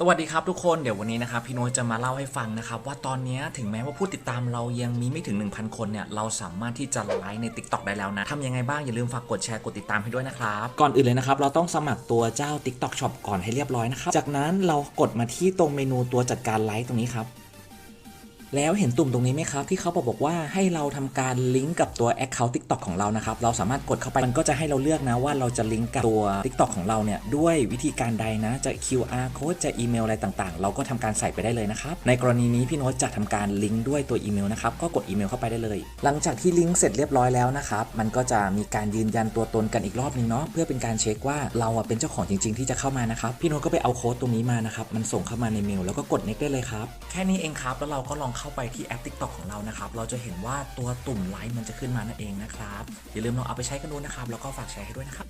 สวัสดีครับทุกคนเดี๋ยววันนี้นะครับพี่โน้ตจะมาเล่าให้ฟังนะครับ ว่าตอนนี้ถึงแม้ว่าผู้ติดตามเรายังมีไม่ถึง 1,000 คนเนี่ยเราสามารถที่จะไลฟ์ใน Tik t o กได้แล้วนะทำยังไงบ้างอย่าลืมฝากกดแชร์กดติดตามให้ด้วยนะครับ ก่อนอื่นเลยนะครับ เราต้องสมัครตัวเจ้า Tik t o อกช็อก่อนให้เรียบร้อยนะครับ จากนั้นเรากดมาที่ตรงเมนูตัวจัดการไลฟ์ตรงนี้ครับ แล้วเห็นตุ่มตรงนี้ไหมครับ ที่เขาบอกบอกว่าให้เราทำการลิงก์กับตัว Account TikTok ของเรานะครับ เราสามารถกดเข้าไปมันก็จะให้เราเลือกนะว่าเราจะลิงก์กับตัว TikTok ของเราเนี่ยด้วยวิธีการใดนะจะ QR code จะอีเมลอะไรต่างๆ เราก็ทำการใส่ไปได้เลยนะครับในกรณีนี้พี่โน้ตจะทำการลิงก์ด้วยตัวอีเมลนะครับก็กดอีเมลเข้าไปได้เลย หลังจากที่ลิงก์เสร็จเรียบร้อยแล้วนะครับมันก็จะมีการยืนยันตัวตนกันอีกรอบนึงเนาะเพื่อเป็นการเช็คว่าเราเป็นเจ้าของจริง ๆ ที่จะเข้ามานะครับพี่โน้ตก็ไปเอาโค้ดตรงนี้มานะครับมันส่งเข้ามาในเมลแล้วก็กด next ได้เลยครับแค่นี้เองครับแล้วเราก็ลองเข้าไปที่แอป TikTok ของเรานะครับ เราจะเห็นว่าตัวตุ่มไลค์มันจะขึ้นมานั่นเองนะครับ อย่าลืมลองเอาไปใช้กันดูนะครับ แล้วก็ฝากแชร์ให้ด้วยนะครับ